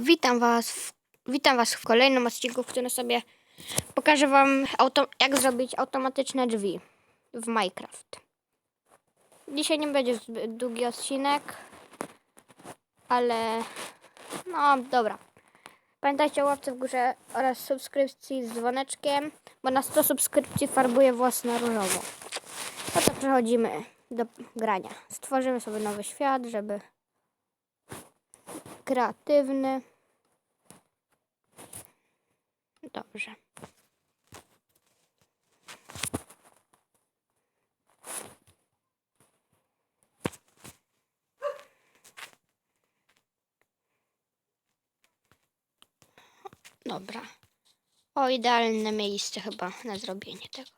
Witam was, w, witam was w kolejnym odcinku, w którym sobie pokażę wam, auto, jak zrobić automatyczne drzwi w Minecraft. Dzisiaj nie będzie zbyt długi odcinek, ale no dobra. Pamiętajcie o łapce w górze oraz subskrypcji z dzwoneczkiem, bo na 100 subskrypcji farbuję włosy na różowo. No przechodzimy do grania. Stworzymy sobie nowy świat, żeby kreatywny. Dobrze. Dobra. O, idealne miejsce chyba na zrobienie tego.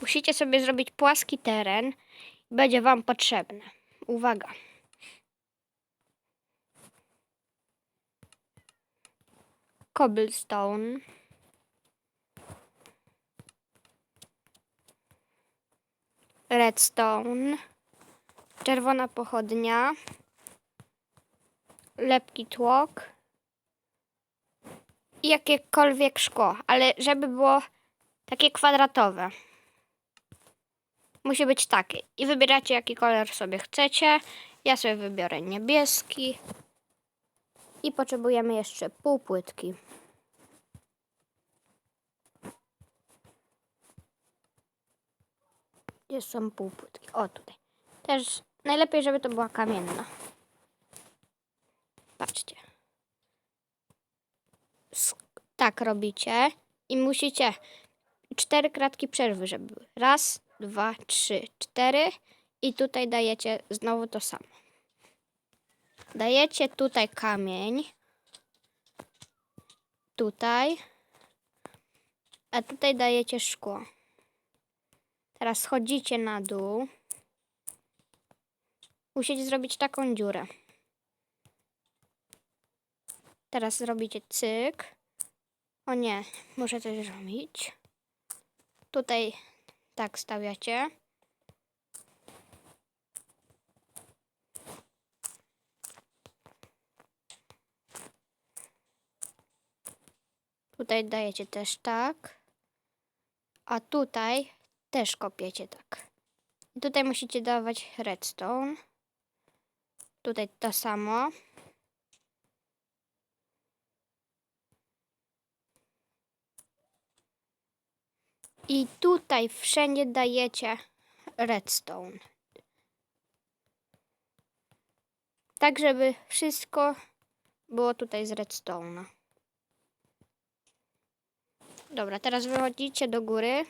Musicie sobie zrobić płaski teren. Będzie wam potrzebne. Uwaga. Cobblestone. Redstone. Czerwona pochodnia. Lepki tłok. I jakiekolwiek szkło, ale żeby było takie kwadratowe. Musi być takie. I wybieracie jaki kolor sobie chcecie. Ja sobie wybiorę niebieski. I potrzebujemy jeszcze pół płytki. Gdzie są pół płytki? O, tutaj. Też najlepiej, żeby to była kamienna. Patrzcie. Tak robicie i musicie cztery kratki przerwy, żeby były. Raz, dwa, trzy, cztery i tutaj dajecie znowu to samo. Dajecie tutaj kamień. Tutaj. A tutaj dajecie szkło. Teraz schodzicie na dół. Musicie zrobić taką dziurę. Teraz zrobicie cyk. O nie, muszę coś zrobić. Tutaj tak stawiacie. Tutaj dajecie też tak. A tutaj też kopiecie tak. I tutaj musicie dawać redstone. Tutaj to samo. I tutaj wszędzie dajecie redstone. Tak, żeby wszystko było tutaj z redstone'a. Dobra, teraz wychodzicie do góry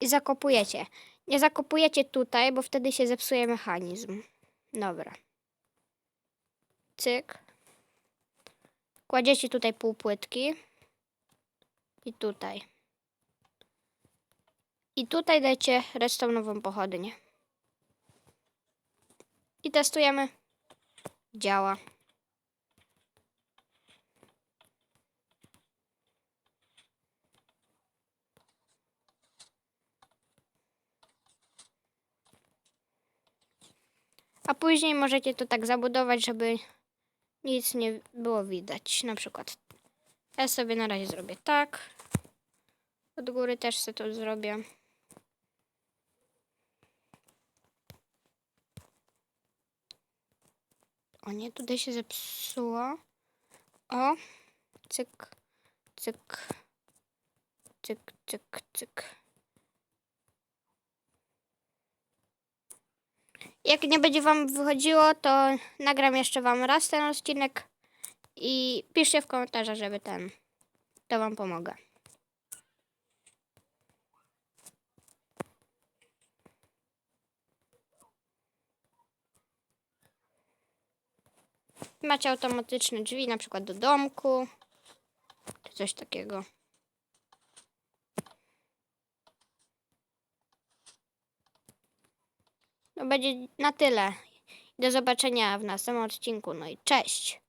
i zakopujecie. Nie zakopujecie tutaj, bo wtedy się zepsuje mechanizm. Dobra. Cyk. Kładziecie tutaj pół płytki. I tutaj. I tutaj dajcie redstone'ową pochodnię. I testujemy. Działa. A później możecie to tak zabudować, żeby nic nie było widać. Na przykład ja sobie na razie zrobię tak. Od góry też sobie to zrobię. O nie, tutaj się zepsuło. O, cyk, cyk, cyk, cyk, cyk. Jak nie będzie Wam wychodziło, to nagram jeszcze Wam raz ten odcinek i piszcie w komentarzach, żeby ten, to Wam pomogę. Macie automatyczne drzwi, na przykład do domku, czy coś takiego. To będzie na tyle. Do zobaczenia w następnym odcinku. No i cześć.